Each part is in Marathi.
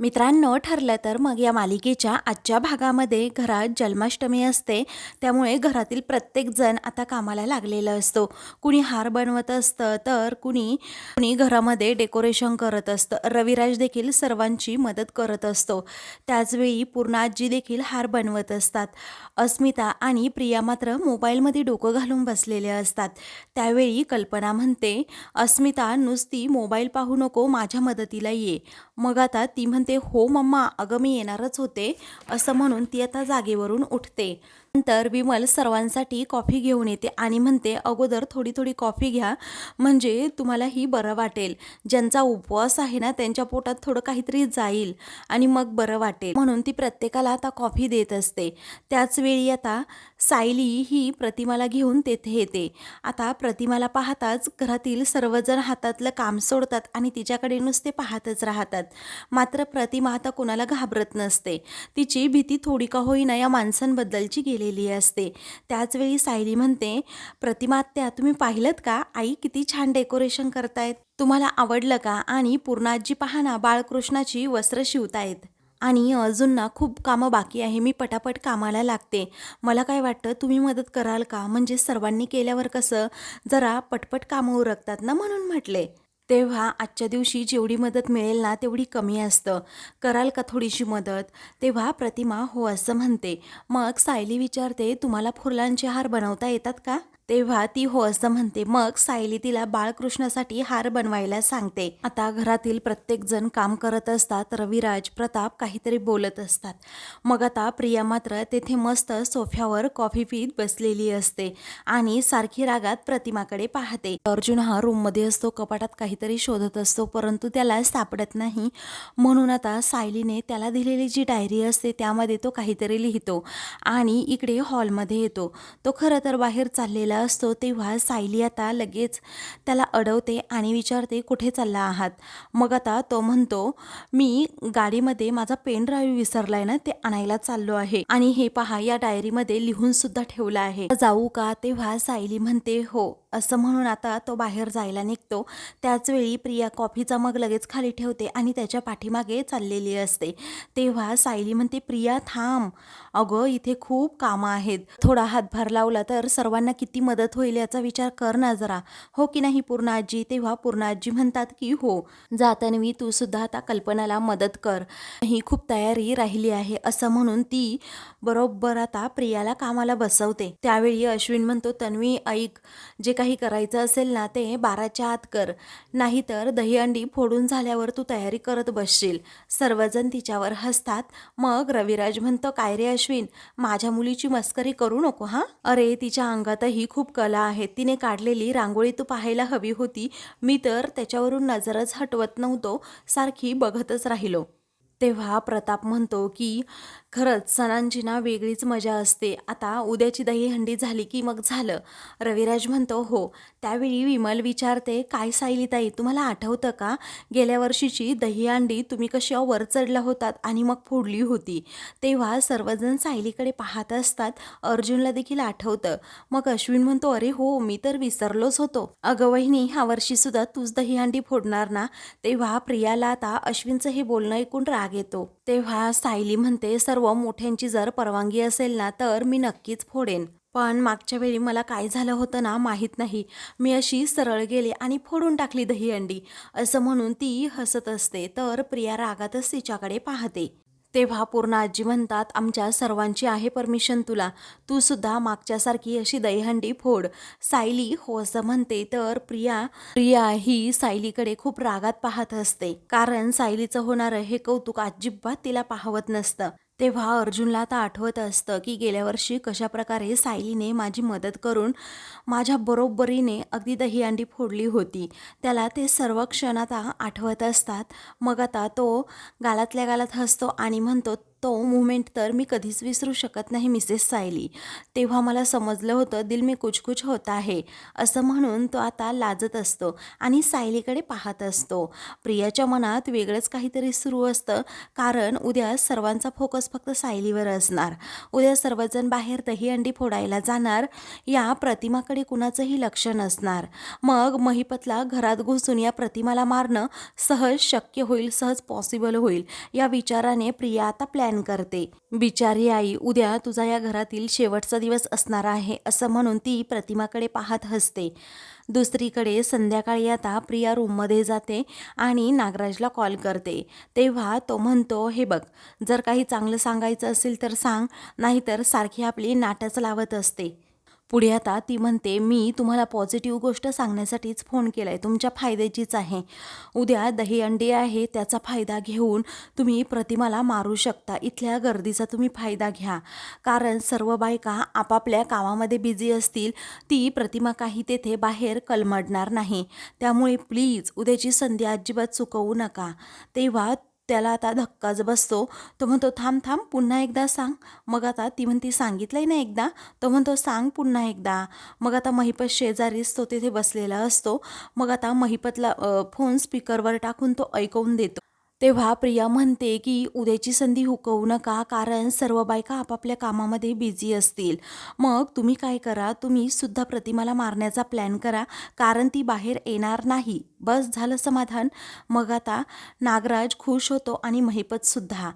मित्रांनो ठरलं तर मग या मालिकेच्या आजच्या भागामध्ये घरात जन्माष्टमी असते त्यामुळे घरातील प्रत्येकजण आता कामाला लागलेलं असतो. कुणी हार बनवत असतं तर कुणी कुणी घरामध्ये डेकोरेशन करत असतं. रविराज देखील सर्वांची मदत करत असतो. त्याचवेळी पूर्णाजी देखील हार बनवत असतात. अस्मिता आणि प्रिया मात्र मोबाईलमध्ये डोकं घालून बसलेले असतात. त्यावेळी कल्पना म्हणते अस्मिता नुसती मोबाईल पाहू नको माझ्या मदतीला ये. मग आता ती म्हणते हो मम्मा अगं मी येणारच होते असं म्हणून ती आता जागेवरून उठते. नंतर विमल सर्वांसाठी कॉफी घेऊन येते आणि म्हणते अगोदर थोडी थोडी कॉफी घ्या म्हणजे तुम्हाला ही बरं वाटेल. ज्यांचा उपवास आहे ना त्यांच्या पोटात थोडं काहीतरी जाईल आणि मग बरं वाटेल. म्हणून ती प्रत्येकाला आता कॉफी देत असते. त्याचवेळी आता सायली ही प्रतिमाला घेऊन तेथे येते. आता प्रतिमाला पाहताच घरातील सर्वजण हातातलं काम सोडतात आणि तिच्याकडे नुसते पाहतच राहतात. मात्र प्रतिमा आता कोणाला घाबरत नसते. तिची भीती थोडी का होईना या माणसांबद्दलची गेली गेलेली असते. त्याचवेळी सायली म्हणते प्रतिमात्या तुम्ही पाहिलं का? आई किती छान डेकोरेशन करतायत. तुम्हाला आवडलं का? आणि पूर्णाजी पहाना बाळकृष्णाची वस्त्र शिवतायत. आणि अजून ना खूप कामं बाकी आहे मी पटापट कामाला लागते. मला काय वाटतं तुम्ही मदत कराल का? म्हणजे सर्वांनी केल्यावर कसं? जरा पटपट कामं उरकतात ना म्हणून म्हटले. तेव्हा आजच्या दिवशी जेवढी मदत मिळेल ना तेवढी कमी असतं. कराल का थोडीशी मदत? तेव्हा प्रतिमा हो असं म्हणते. मग सायली विचारते तुम्हाला फुलांचे हार बनवता येतात का? तेव्हा ती हो असं म्हणते मग सायली तिला बाळकृष्णासाठी हार बनवायला सांगते. आता घरातील प्रत्येक जण काम करत असतात रविराज प्रताप काहीतरी बोलत असतात. मग आता प्रिया मात्र तेथे मस्त सोफ्यावर कॉफी पीत बसलेली असते आणि सारखी रागात प्रतिमाकडे पाहते. अर्जुन हा रूममध्ये असतो कपाटात काहीतरी शोधत असतो परंतु त्याला सापडत नाही. म्हणून आता सायलीने त्याला दिलेली जी डायरी असते त्यामध्ये तो काहीतरी लिहितो आणि इकडे हॉलमध्ये येतो. तो खरं तर बाहेर चाललेला असतो तेव्हा सायली आता लगेच त्याला अडवते आणि विचारते कुठे चालला आहात? मग आता तो म्हणतो मी गाडीमध्ये माझा पेन ड्राईव्ह विसरलाय ना ते आणायला चाललो आहे. आणि हे पहा या डायरीमध्ये लिहून सुद्धा ठेवलं आहे. जाऊ का? तेव्हा सायली म्हणते हो. असं म्हणून आता तो बाहेर जायला निघतो. त्याचवेळी प्रिया कॉफीचा मग लगेच खाली ठेवते आणि त्याच्या पाठीमागे चाललेली असते. तेव्हा सायली म्हणते प्रिया थांब. अगं इथे खूप कामं आहेत. थोडा हातभार लावला तर सर्वांना किती मदत होईल याचा विचार कर ना जरा. हो की नाही पूर्ण आजी? तेव्हा पूर्ण आजी म्हणतात की हो. जातानवी तू सुद्धा आता कल्पनाला मदत कर. ही खूप तयारी राहिली आहे. असं म्हणून ती बरोबर आता प्रियाला कामाला बसवते. त्यावेळी अश्विन म्हणतो तन्वी ऐक. जे काही करायचं असेल ना ते बाराच्या आत कर. नाहीतर दहीहंडी फोडून झाल्यावर तू तयारी करत बसशील. सर्वजण तिच्यावर हसतात. मग रविराज म्हणतो काय रे अश्विन माझ्या मुलीची मस्करी करू नको हां? अरे तिच्या अंगातही खूप कला आहे. तिने काढलेली रांगोळी तू पाहायला हवी होती. मी तर त्याच्यावरून नजरच हटवत नव्हतो. सारखी बघतच राहिलो. तेव्हा प्रताप म्हणतो की खरंच सणांची ना वेगळीच मजा असते. आता उद्याची दहीहंडी झाली की मग झालं. रविराज म्हणतो हो त्यावेळी विमल विचारते काय सायलीताई तुम्हाला आठवतं का? गेल्या वर्षीची दहीहंडी तुम्ही कशी वर चढला होतात आणि मग फोडली होती. तेव्हा सर्वजण सायलीकडे पाहत असतात. अर्जुनला देखील आठवतं. मग अश्विन म्हणतो अरे हो मी तर विसरलोच होतो. अगं वहिनी ह्या वर्षीसुद्धा तूच दहीहंडी फोडणार ना? तेव्हा प्रियाला आता अश्विनचं हे बोलणं ऐकून राग येतो. तेव्हा सायली म्हणते सर्व मोठ्यांची जर परवानगी असेल ना तर मी नक्कीच फोडेन. पण मागच्या वेळी मला काय झालं होतं ना माहीत नाही. मी अशी सरळ गेले आणि फोडून टाकली दहीहंडी. असं म्हणून ती हसत असते. तर प्रिया रागातच तिच्याकडे पाहते. तेव्हा पूर्ण आजी म्हणतात आमच्या सर्वांची आहे परमिशन तुला. तू सुद्धा मागच्यासारखी अशी दहीहंडी फोड. सायली हो असं म्हणते तर प्रिया प्रिया ही सायलीकडे खूप रागात पाहत असते. कारण सायलीचं होणारं हे कौतुक अजिबात तिला पाहवत नसतं. तेव्हा अर्जुनला आता आठवत असतं की गेल्या वर्षी कशाप्रकारे सायलीने माझी मदत करून माझ्या बरोबरीने अगदी दहीहंडी फोडली होती. त्याला ते सर्व क्षण आता आठवत असतात. मग आता तो गालातल्या गालात हसतो आणि म्हणतो तो मुवमेंट तर मी कधीच विसरू शकत नाही मिसेस सायली तेव्हा मला समजलं होतं दिल मी कुछ कुछ होता आहे असं म्हणून तो आता लाजत असतो आणि सायलीकडे पाहत असतो. प्रियाच्या मनात वेगळंच काहीतरी सुरू असतं कारण उद्या सर्वांचा फोकस फक्त सायलीवर असणार. उद्या सर्वजण बाहेर दही अंडी फोडायला जाणार या प्रतिमाकडे कुणाचंही लक्ष नसणार. मग महिपतला घरात घुसून या प्रतिमाला मारणं सहज शक्य होईल सहज पॉसिबल होईल. या विचाराने प्रिया आता प्लॅन करते. बिचारी आई उद्या तुझा या घरातील शेवटचा दिवस असणार आहे असं म्हणून ती प्रतिमाकडे पाहत हसते. दुसरीकडे संध्याकाळी आता प्रिया रूममध्ये जाते आणि नागराजला कॉल करते. तेव्हा तो म्हणतो हे बघ जर काही चांगलं सांगायचं असेल तर सांग नाहीतर सारखी आपली नाटच लावत असते. पुढे आता ती म्हणते मी तुम्हाला पॉझिटिव्ह गोष्ट सांगण्यासाठीच फोन केला आहे तुमच्या फायद्याचीच आहे. उद्या दही अंडी आहे त्याचा फायदा घेऊन तुम्ही प्रतिमाला मारू शकता. इथल्या गर्दीचा तुम्ही फायदा घ्या. कारण सर्व बायका आपापल्या कामामध्ये बिझी असतील ती प्रतिमा काही तेथे बाहेर कलमडणार नाही. त्यामुळे प्लीज उद्याची संधी अजिबात चुकवू नका. तेव्हा त्याला आता धक्काच बसतो. तो म्हणतो थांब थांब पुन्हा एकदा सांग. मग आता ती म्हणती सांगितलंय ना एकदा? तो म्हणतो सांग पुन्हा एकदा. मग आता महिपत शेजारीच तो तिथे बसलेला असतो. मग आता महिपतला फोन स्पीकरवर टाकून तो ऐकवून देतो. तेव्हा प्रिया म्हणते की उद्याची संधी हुकवू नका कारण सर्व बायका आपापल्या कामामध्ये बिझी असतील. मग तुम्ही काय करा? तुम्ही सुद्धा प्रतिमाला मारण्याचा प्लॅन करा कारण ती बाहेर येणार नाही. बस झालं समाधान. मग आता नागराज खुश होतो आणि महिपतसुद्धा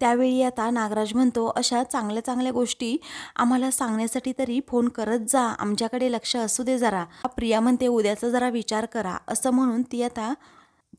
त्यावेळी आता नागराज म्हणतो अशा चांगल्या चांगल्या गोष्टी आम्हाला सांगण्यासाठी तरी फोन करत जा. आमच्याकडे लक्ष असू दे जरा. प्रिया म्हणते उद्याचा जरा विचार करा. असं म्हणून ती आता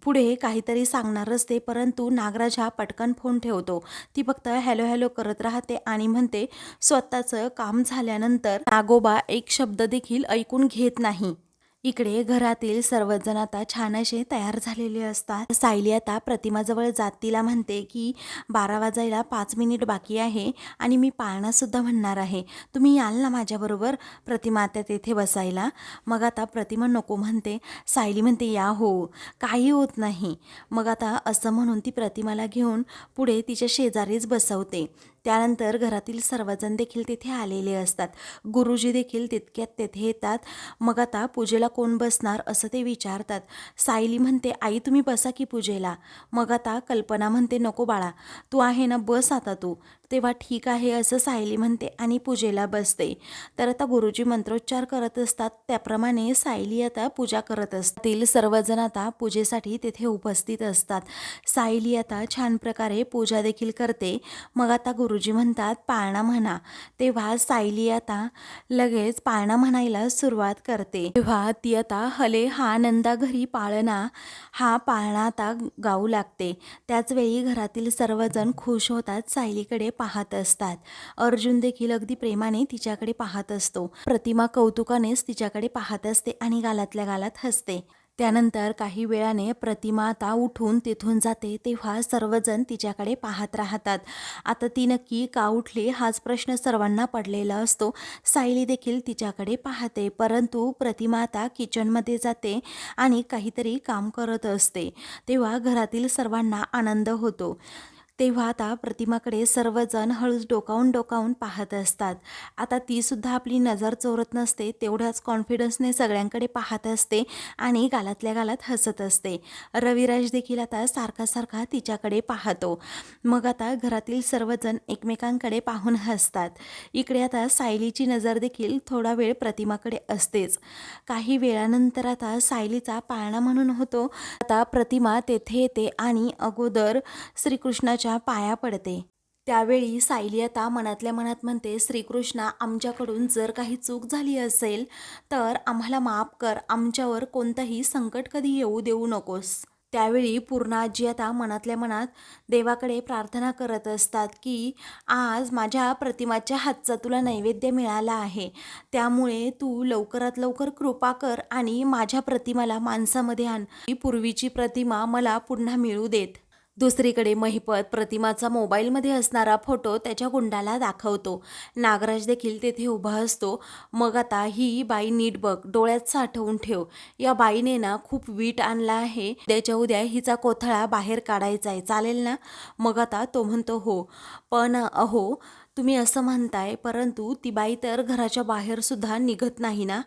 पुढे काहीतरी सांगणार असते परंतु नागराज हा पटकन फोन ठेवतो. ती फक्त हॅलो हॅलो करत राहते आणि म्हणते स्वतःचं काम झाल्यानंतर नागोबा एक शब्द देखील ऐकून घेत नाही. इकडे घरातील सर्वजण आता छान असे तयार झालेले असतात. सायली आता प्रतिमाजवळ जात तिला म्हणते की बारा वाजायला पाच मिनिट बाकी आहे आणि मी पाळणासुद्धा म्हणणार आहे. तुम्ही याल ना माझ्याबरोबर प्रतिमा आता तेथे बसायला. मग आता प्रतिमा नको म्हणते. सायली म्हणते या हो. काही होत नाही. मग आता असं म्हणून ती प्रतिमाला घेऊन पुढे तिच्या शेजारीच बसवते. त्यानंतर घरातील सर्वजण देखील तिथे आलेले असतात. गुरुजी देखील तितक्यात तेथे येतात. मग आता पूजेला कोण बसणार असं ते विचारतात. सायली म्हणते आई तुम्ही बसा की पूजेला. मग आता कल्पना म्हणते नको बाळा तू आहे ना बस आता तू. तेव्हा ठीक आहे असं सायली म्हणते आणि पूजेला बसते. तर आता गुरुजी मंत्रोच्चार करत असतात. त्याप्रमाणे सायली आता पूजा करत असतील. सर्वजण आता पूजेसाठी तेथे उपस्थित असतात. सायली आता छान प्रकारे पूजा देखील करते. मग आता गुरुजी म्हणतात पाळणा म्हणा. तेव्हा सायली आता लगेच पाळणा म्हणायला सुरुवात करते. तेव्हा ती आता हले हा नंदा घरी पाळणा. हा पाळणा आता गाऊ लागते. त्याचवेळी घरातील सर्वजण खुश होतात. सायलीकडे पाहत असतात. अर्जुन देखील अगदी प्रेमाने तिच्याकडे पाहत असतो. प्रतिमा कौतुकानेच तिच्याकडे पाहत असते आणि गालातल्या गालात हसते. त्यानंतर काही वेळाने प्रतिमा आता उठून तिथून जाते तेव्हा सर्वजण तिच्याकडे पाहत राहतात. आता ती नक्की का उठली हाच प्रश्न सर्वांना पडलेला असतो. सायली देखील तिच्याकडे पाहते. परंतु प्रतिमा आता किचनमध्ये जाते आणि काहीतरी काम करत असते. तेव्हा घरातील सर्वांना आनंद होतो. तेव्हा आता प्रतिमाकडे सर्वजण हळूच डोकावून डोकावून पाहत असतात. आता ती सुद्धा आपली नजर चोरत नसते तेवढ्याच कॉन्फिडन्सने सगळ्यांकडे पाहत असते आणि गालातल्या गालात हसत असते. रविराज देखील आता सारखा सारखा तिच्याकडे पाहतो. मग आता घरातील सर्वजण एकमेकांकडे पाहून हसतात. इकडे आता सायलीची नजर देखील थोडा वेळ प्रतिमाकडे असतेच. काही वेळानंतर आता सायलीचा पाळणा म्हणून होतो. आता प्रतिमा तेथे येते आणि अगोदर श्रीकृष्णाच्या पाया पडते. त्यावेळी सायली आता मनातल्या मनात म्हणते श्रीकृष्णा आमच्याकडून जर काही चूक झाली असेल तर आम्हाला माफ कर. आमच्यावर कोणतंही संकट कधी येऊ देऊ नकोस. त्यावेळी पूर्ण आजी आता मनातल्या मनात देवाकडे प्रार्थना करत असतात की आज माझ्या प्रतिमाच्या हातचा तुला नैवेद्य मिळाला आहे. त्यामुळे तू लवकरात लवकर कृपा कर आणि माझ्या प्रतिमाला माणसामध्ये आण. ही पूर्वीची प्रतिमा मला पुन्हा मिळू देत. दुसरीकडे महिपत प्रतिमाचा मोबाईलमध्ये असणारा फोटो त्याच्या गुंडाला दाखवतो. नागराज देखील तेथे उभा असतो. मग आता ही बाई नीट बघ डोळ्यात साठवून ठेव. या बाईने ना खूप वीट आणला आहे. त्याच्या उद्या हिचा कोथळा बाहेर काढायचा आहे. चालेल ना? मग आता तो म्हणतो हो. पण अहो तुम्ही असं म्हणताय परंतु ती बाई तर घराच्या बाहेरसुद्धा निघत नाही ना?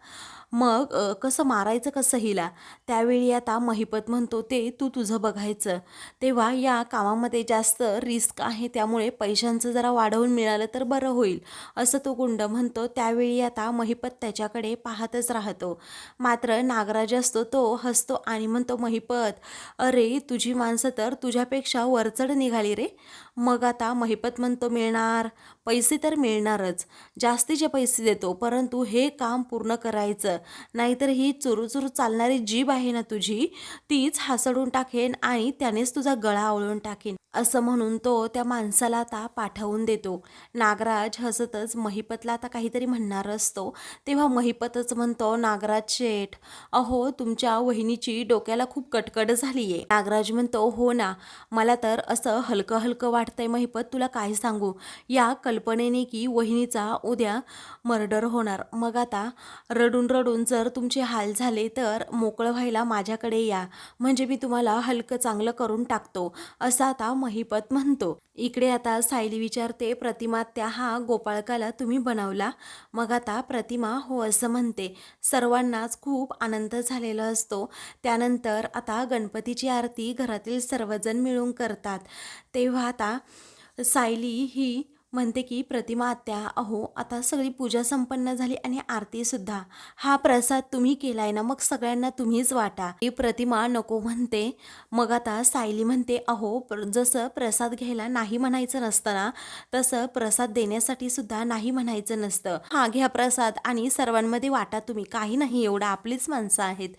मग कसं मारायचं कसं हिला? त्यावेळी आता महिपत म्हणतो ते तू तुझं बघायचं. तेव्हा या कामामध्ये जास्त रिस्क आहे त्यामुळे पैशांचं जरा वाढवून मिळालं तर बरं होईल असं तो गुंड म्हणतो. त्यावेळी आता महिपत त्याच्याकडे पाहतच राहतो. मात्र नागराज असतो तो हसतो आणि म्हणतो महिपत अरे तुझी माणसं तर तुझ्यापेक्षा वरचढ निघाली रे. मग आता महिपत म्हणतो मिळणार. पैसे तर मिळणारच. जास्तीचे पैसे देतो परंतु हे काम पूर्ण करायचं. नाहीतर ही चुरूचुरू चालणारी जीभ आहे ना तुझी तीच हासडून टाकेन आणि त्यानेच तुझा गळा आवळून टाकेन. असं म्हणून तो त्या माणसाला आता पाठवून देतो. नागराज हसतच महिपतला आता काहीतरी म्हणणार असतो. तेव्हा महिपतच म्हणतो नागराज शेठ अहो तुमच्या वहिनीची डोक्याला खूप कटकट झाली आहे नागराज म्हणतो हो ना मला तर असं हलकं हलकं वाटतंय महिपत तुला काय सांगू? या कल्पनेने की वहिनीचा उद्या मर्डर होणार. मग आता रडून रडून जर तुमचे हाल झाले तर मोकळं व्हायला माझ्याकडे या. म्हणजे मी तुम्हाला हलकं चांगलं करून टाकतो. असं आता महिपत म्हणतो. इकडे आता सायली विचारते प्रतिमा त्या हा गोपाळकाला तुम्ही बनवला? मग आता प्रतिमा हो असं म्हणते. सर्वांनाच खूप आनंद झालेला असतो. त्यानंतर आता गणपतीची आरती घरातील सर्वजण मिळून करतात. तेव्हा आता सायली ही म्हणते की प्रतिमा आत्या अहो आता सगळी पूजा संपन्न झाली आणि आरतीसुद्धा हा प्रसाद तुम्ही केलाय ना मग सगळ्यांना तुम्हीच वाटा. ही प्रतिमा नको म्हणते. मग आता सायली म्हणते अहो जसं प्रसाद घ्यायला नाही म्हणायचं नसतं ना तसं प्रसाद देण्यासाठी सुद्धा नाही म्हणायचं नसतं. हा घ्या प्रसाद आणि सर्वांमध्ये वाटा तुम्ही. काही नाही एवढं आपलीच माणसं आहेत.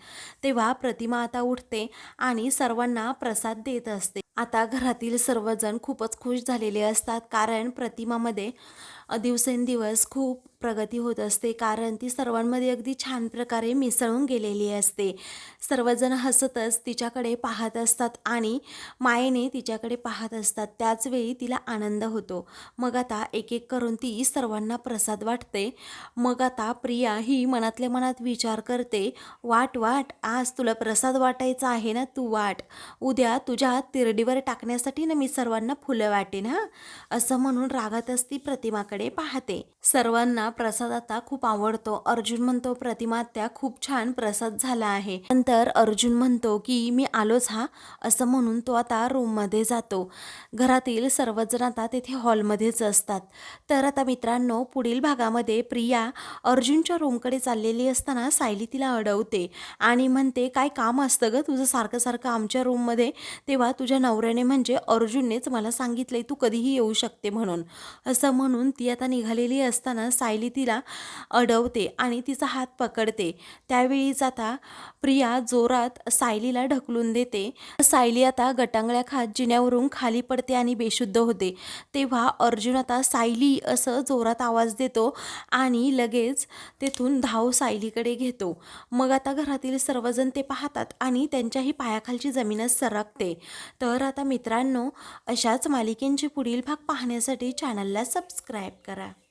तेव्हा प्रतिमा आता उठते आणि सर्वांना प्रसाद देत असते. आता घरातील सर्वजण खूपच खुश झालेले असतात कारण प्रतिमामध्ये दिवसेंदिवस खूप प्रगती होत असते. कारण ती सर्वांमध्ये अगदी छान प्रकारे मिसळून गेलेली असते. सर्वजण हसतच तिच्याकडे पाहत असतात आणि मायेने तिच्याकडे पाहत असतात. त्याचवेळी तिला आनंद होतो. मग आता एक एक करून ती सर्वांना प्रसाद वाटते. मग आता प्रिया ही मनातल्या मनात विचार करते वाट वाट आज तुला प्रसाद वाटायचा आहे ना? तू वाट. उद्या तुझ्या तिरडीवर टाकण्यासाठी ना मी सर्वांना फुलं वाटेन हां? असं म्हणून रागातच ती प्रतिमाकडे पाहते. सर्वांना प्रसाद आता खूप आवडतो. अर्जुन म्हणतो प्रतिमा त्या खूप छान प्रसाद झाला आहे. नंतर अर्जुन म्हणतो की मी आलोच हा. असं म्हणून तो आता रूममध्ये जातो. घरातील सर्वजण आता तेथे हॉलमध्येच असतात. तर आता मित्रांनो पुढील भागामध्ये प्रिया अर्जुनच्या रूमकडे चाललेली असताना सायली तिला अडवते आणि म्हणते काय काम असतं ग तुझं सारखं सारखं आमच्या रूममध्ये तेव्हा तुझ्या नवऱ्याने म्हणजे अर्जुननेच मला सांगितलंय तू कधीही येऊ शकते म्हणून. असं म्हणून ती आता निघालेली असताना सायली तिला अडवते आणि तिचा हात पकडते. त्यावेळीच आता प्रिया जोरात सायलीला ढकलून देते. सायली आता गटांगळ्या खात जिन्यावरून खाली पडते आणि बेशुद्ध होते. तेव्हा अर्जुन आता सायली असं जोरात आवाज देतो आणि लगेच तेथून धाव सायलीकडे घेतो. मग आता घरातील सर्वजण ते पाहतात आणि त्यांच्याही पायाखालची जमीनच सरकते. तर आता मित्रांनो अशाच मालिकेंचे पुढील भाग पाहण्यासाठी चॅनलला सबस्क्राईब करा.